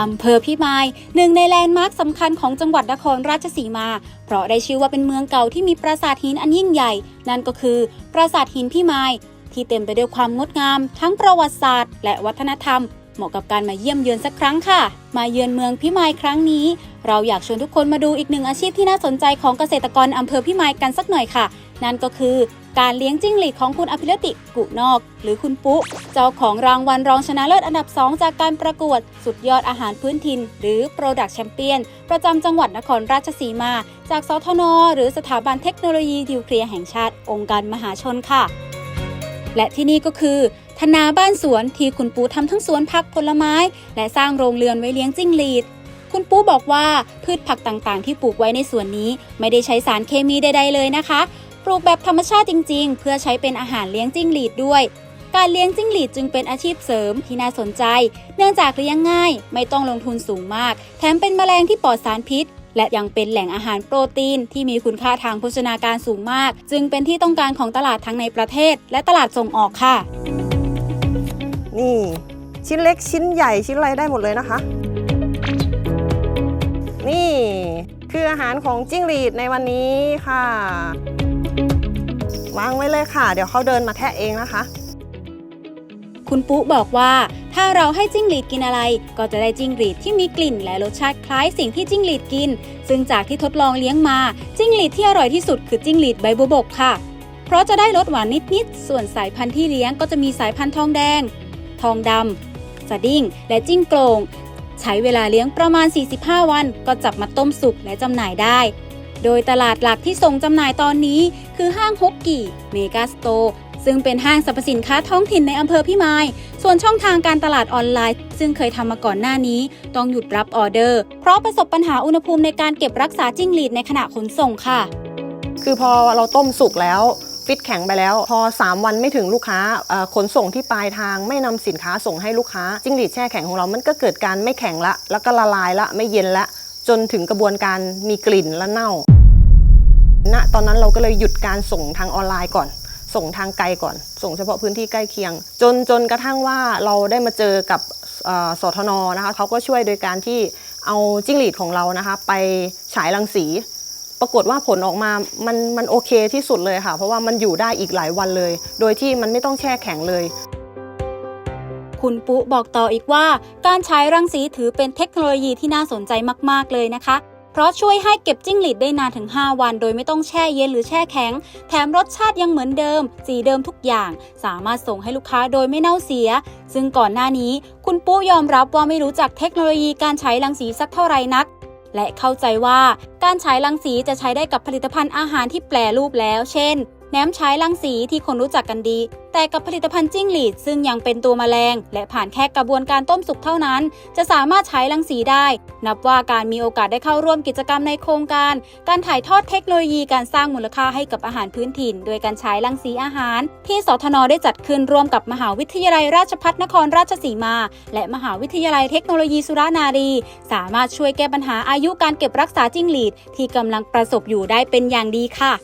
อำเภอพิมายหนึ่งในแลนด์มาร์คสำคัญของจังหวัดนครราชสีมา เพราะได้ชื่อว่าเป็นเมืองเก่าที่มีปราสาทหินอันยิ่งใหญ่ นั่นก็คือ ปราสาทหินพิมาย ที่เต็มไปด้วยความงดงาม ทั้งประวัติศาสตร์ และวัฒนธรรม เหมาะกับการมาเยี่ยมเยือนสักครั้งค่ะ มาเยือนเมืองพิมายครั้งนี้ เราอยากชวนทุกคนมาดูอีกหนึ่งอาชีพที่น่าสนใจของเกษตรกรอำเภอพิมายกันสักหน่อยค่ะ นั่นก็คือ การเลี้ยงจิ้งหรีดของคุณอภิรติกุนอก หรือคุณปุ๊ เจ้าของรางวัลรองชนะเลิศอันดับ 2 จากการประกวด สุดยอดอาหารพื้นถิ่น หรือ Product Champion ประจำจังหวัดนครราชสีมา จากสทน หรือสถาบันเทคโนโลยีนิวเคลียร์แห่งชาติ องค์การมหาชนค่ะ และที่นี่ก็คือธนาบ้านสวนที่คุณปูทำทั้งสวนผักผลไม้ และสร้างโรงเรือนไว้เลี้ยงจิ้งหรีดคุณปูบอกว่าพืชผักต่างๆ ที่ปลูกไว้ในสวนนี้ ไม่ได้ใช้สารเคมีใดๆเลยนะคะ ลูกแบบธรรมชาติจริง ๆ เพื่อใช้เป็นอาหารเลี้ยงจิ้งหรีดด้วย การเลี้ยงจิ้งหรีดจึงเป็นอาชีพเสริมที่น่าสนใจ เนื่องจากเลี้ยงง่าย ไม่ต้องลงทุนสูงมาก แถมเป็นแมลงที่ปลอดสารพิษ และยังเป็นแหล่งอาหารโปรตีน ที่มีคุณค่าทางโภชนาการสูงมาก จึงเป็นที่ต้องการของตลาดทั้งในประเทศ และตลาดส่งออกค่ะ นี่ชิ้นเล็กชิ้นใหญ่ชิ้นอะไรได้หมดเลยนะคะ นี่คืออาหารของจิ้งหรีดในวันนี้ค่ะ วางไว้เลยค่ะ เดี๋ยวเขาเดินมาแทะเองนะคะ คุณปุ๊บอกว่า ถ้าเราให้จิ้งหรีดกินอะไร ก็จะได้จิ้งหรีดที่มีกลิ่นและรสชาติคล้ายสิ่งที่จิ้งหรีดกิน ซึ่งจากที่ทดลองเลี้ยงมา จิ้งหรีดที่อร่อยที่สุดคือจิ้งหรีดใบบัวบกค่ะ เพราะจะได้รสหวานนิดๆส่วนสายพันธุ์ที่เลี้ยงก็จะมีสายพันธุ์ทองแดง ทองดำสดิ้ง และจิ้งโกลงใช้เวลาเลี้ยงประมาณ 45 วัน ก็จับมาต้มสุกและจำหน่ายได้ โดยตลาดหลักที่ส่งจำหน่ายตอนนี้ คือห้างฮกกี่เมกาสโตร์ซึ่งเป็นห้างสรรพสินค้าท้องถิ่นในอำเภอพิมาย ส่วนช่องทางการตลาดออนไลน์ ซึ่งเคยทำมาก่อนหน้านี้ ต้องหยุดรับออเดอร์ เพราะประสบปัญหาอุณหภูมิในการเก็บรักษาจิ้งหรีดในขณะขนส่งค่ะ คือพอเราต้มสุกแล้วฟิตแข็งไปแล้ว พอ 3 วันไม่ถึงลูกค้าขนส่งที่ปลายทางไม่นำสินค้าส่งให้ลูกค้า จิ้งหรีดแช่แข็งของเรามันก็เกิดการไม่แข็งละ แล้วก็ละลายละไม่เย็นละ จนถึงกระบวนการมีกลิ่นและเน่า ณตอนนั้นเราก็เลยหยุดการส่งทางออนไลน์ก่อน ส่งทางไกลก่อน ส่งเฉพาะพื้นที่ใกล้เคียง จนจนกระทั่งว่าเราได้มาเจอกับสทนนะคะเขาก็ช่วยโดยการที่เอาจิ้งหรีดของเรานะคะ ไปฉายรังสี ปรากฏว่าผลออกมามันมันโอเคที่สุดเลยค่ะ เพราะว่ามันอยู่ได้อีกหลายวันเลย โดยที่มันไม่ต้องแช่แข็งเลยคุณปุ๊บอกต่ออีกว่า การใช้รังสีถือเป็นเทคโนโลยีที่น่าสนใจมาก ๆ เลยนะคะ เพราะช่วยให้เก็บจิ้งหรีดได้นานถึง 5 วัน โดยไม่ต้องแช่เย็นหรือแช่แข็ง แถมรสชาติยังเหมือนเดิม สีเดิมทุกอย่าง สามารถส่งให้ลูกค้าโดยไม่เน่าเสีย ซึ่งก่อนหน้านี้ คุณปุ๊ยอมรับว่าไม่รู้จักเทคโนโลยีการใช้รังสีสักเท่าไหร่นัก และเข้าใจว่าการใช้รังสีจะใช้ได้กับผลิตภัณฑ์อาหารที่แปรรูปแล้ว เช่นแหนมใช้รังสีที่คนรู้จักกันดี แต่กับผลิตภัณฑ์จิ้งหรีดซึ่งยังเป็นตัวแมลง และผ่านแค่กระบวนการต้มสุกเท่านั้น จะสามารถใช้รังสีได้ นับว่าการมีโอกาสได้เข้าร่วมกิจกรรมในโครงการ การถ่ายทอดเทคโนโลยีการสร้างมูลค่าให้กับอาหารพื้นถิ่น โดยการใช้รังสีอาหาร ที่สทนได้จัดขึ้นร่วมกับมหาวิทยาลัยราชภัฏนครราชสีมา และมหาวิทยาลัยเทคโนโลยีสุรานารี สามารถช่วยแก้ปัญหาอายุการเก็บรักษาจิ้งหรีดที่กำลังประสบอยู่ได้เป็นอย่างดีค่ะ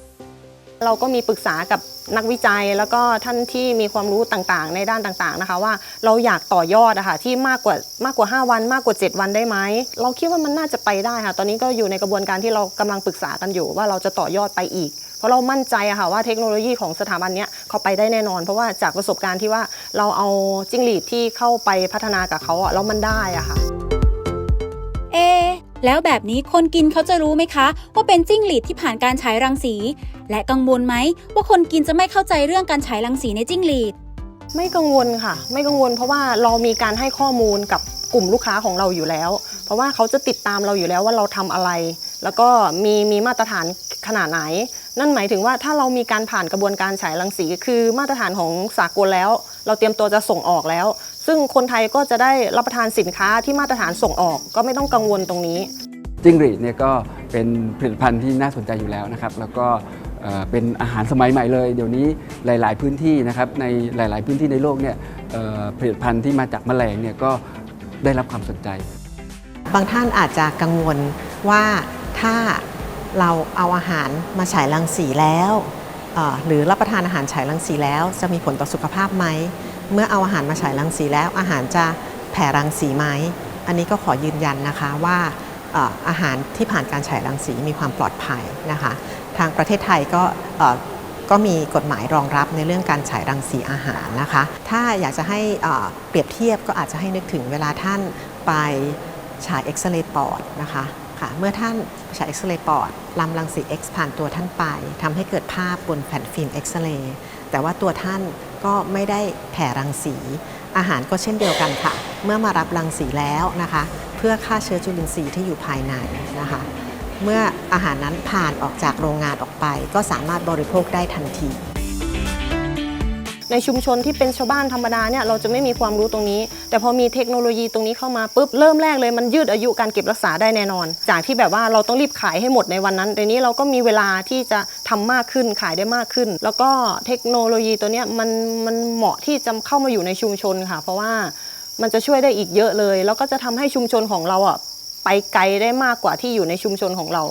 เราก็มีปรึกษากับนักวิจัย แล้วก็ท่านที่มีความรู้ต่างๆ ในด้านต่างๆนะคะ ว่าเราอยากต่อยอดอะค่ะที่มากกว่ามากกว่า 5 วันมากกว่า 7 วันได้ไหมเราคิดว่ามันน่าจะไปได้ค่ะ ตอนนี้ก็อยู่ในกระบวนการที่เรากำลังปรึกษากันอยู่ว่าเราจะต่อยอดไปอีก เพราะเรามั่นใจอะค่ะว่าเทคโนโลยีของสถาบันเนี้ยเขาไปได้แน่นอน เพราะว่าจากประสบการณ์ที่ว่าเราเอาจิ้งหรีดที่เข้าไปพัฒนากับเขาอะแล้วมันได้อะค่ะเอะ แล้วแบบนี้คนกินเขาจะรู้ไหมคะ ว่าเป็นจิ้งหรีดที่ผ่านการฉายรังสี และกังวลไหมว่าคนกินจะไม่เข้าใจเรื่องการฉายรังสีในจิ้งหรีด ไม่กังวลค่ะ ไม่กังวลเพราะว่าเรามีการให้ข้อมูลกับกลุ่มลูกค้าของเราอยู่แล้ว เพราะว่าเขาจะติดตามเราอยู่แล้วว่าเราทำอะไร แล้วก็มีมีมาตรฐาน ขนาดไหน นั่นหมายถึงว่าถ้าเรามีการผ่านกระบวนการฉายรังสี คือมาตรฐานของสากลแล้ว เราเตรียมตัวจะส่งออกแล้ว ซึ่งคนไทยก็จะได้รับประทานสินค้าที่มาตรฐานส่งออก ก็ไม่ต้องกังวลตรงนี้จิ้งหรีดเนี่ยก็เป็นผลิตภัณฑ์ที่น่าสนใจอยู่แล้วนะครับ แล้วก็เอ่อเป็นอาหารสมัยใหม่เลย เดี๋ยวนี้หลาย ๆ พื้นที่นะครับในหลาย ๆ พื้นที่ในโลกเนี่ยเอ่อผลิตภัณฑ์ที่มาจากแมลงเนี่ยก็ได้รับความสนใจ บางท่านอาจจะกังวลว่าถ้า เราเอาอาหารมาฉายรังสีแล้วหรือรับประทานอาหารฉายรังสีแล้ว จะมีผลต่อสุขภาพไหม เมื่อเอาอาหารมาฉายรังสีแล้ว อาหารจะแผ่รังสีไหม อันนี้ก็ขอยืนยันนะคะว่าอาหารที่ผ่านการฉายรังสีมีความปลอดภัยนะคะ ทางประเทศไทยก็ก็มีกฎหมายรองรับในเรื่องการฉายรังสีอาหารนะคะ ถ้าอยากจะให้เอ่อเปรียบเทียบก็อาจจะให้นึกถึงเวลาท่านไปฉายเอ็กซเรย์ปอดนะคะ ค่ะ เมื่อท่านฉายเอ็กซเรย์ปอดลำรังสี X ผ่านตัวท่านไปทำให้เกิดภาพบนแผ่นฟิล์มเอ็กซเรย์แต่ว่าตัวท่านก็ไม่ได้แผ่รังสี อาหารก็เช่นเดียวกันค่ะ เมื่อมารับรังสีแล้วนะคะ เพื่อฆ่าเชื้อจุลินทรีย์ที่อยู่ภายในนะคะ เมื่ออาหารนั้นผ่านออกจากโรงงานออกไป ก็สามารถบริโภคได้ทันที ในชุมชนที่เป็นชาวบ้านธรรมดาเนี่ยเราจะไม่มีความรู้ตรงนี้ แต่พอมีเทคโนโลยีตรงนี้เข้ามาปุ๊บเริ่มแรกเลยมันยืดอายุการเก็บรักษาได้แน่นอน จากที่แบบว่าเราต้องรีบขายให้หมดในวันนั้นแต่นี้เราก็มีเวลาที่จะทำมากขึ้นขายได้มากขึ้น แล้วก็เทคโนโลยีตัวเนี้ยมันมันเหมาะที่จะเข้ามาอยู่ในชุมชนค่ะ เพราะว่ามันจะช่วยได้อีกเยอะเลย แล้วก็จะทำให้ชุมชนของเราอะไปไกลได้มากกว่าที่อยู่ในชุมชนของเรา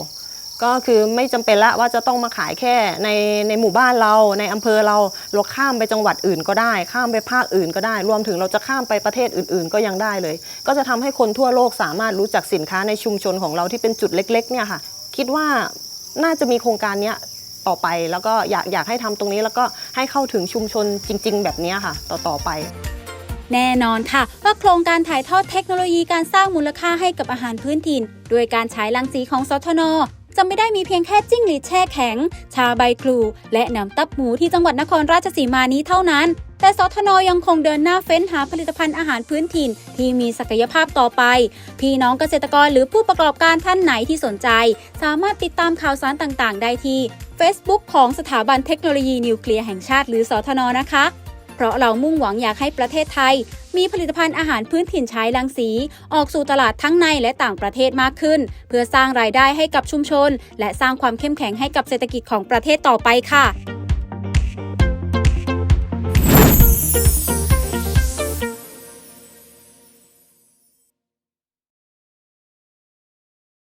ก็คือไม่จำเป็นละว่าจะต้องมาขายแค่ในในหมู่บ้านเราในอำเภอเราเราข้ามไปจังหวัดอื่นก็ได้ ข้ามไปภาคอื่นก็ได้ รวมถึงเราจะข้ามไปประเทศอื่น ๆ ก็ยังได้เลย ก็จะทำให้คนทั่วโลกสามารถรู้จักสินค้าในชุมชนของเราที่เป็นจุดเล็ก ๆ เนี่ยค่ะ คิดว่าน่าจะมีโครงการเนี้ยต่อไปแล้วก็อยากอยากให้ทำตรงนี้แล้วก็ให้เข้าถึงชุมชนจริง ๆ แบบนี้ค่ะ ต่อต่อไปแน่นอนค่ะว่าโครงการถ่ายทอดเทคโนโลยีการสร้างมูลค่าให้กับอาหารพื้นถิ่นด้วยการใช้รังสีของสทน จะไม่ได้มีเพียงแค่จิ้งหรีดแช่แข็ง ชาใบครูและน้ำตับหมูที่จังหวัดนครราชสีมานี้เท่านั้น แต่สทนยังคงเดินหน้าเฟ้นหาผลิตภัณฑ์อาหารพื้นถิ่น ที่มีศักยภาพต่อไป พี่น้องเกษตรกรหรือผู้ประกอบการท่านไหนที่สนใจ สามารถติดตามข่าวสารต่างๆ ได้ที่ Facebook ของสถาบันเทคโนโลยีนิวเคลียร์แห่งชาติ หรือสทนนะคะ ราะเรามุ่งหวังอยากให้ประเทศไทย มีผลิตภัณฑ์อาหารพื้นถิ่นใช้ลังสี ออกสู่ตลาดทั้งในและต่างประเทศมากขึ้น เพื่อสร้างรายได้ให้กับชุมชน และสร้างความเข้มแข็งให้กับเศรษฐกิจของประเทศต่อไปค่ะ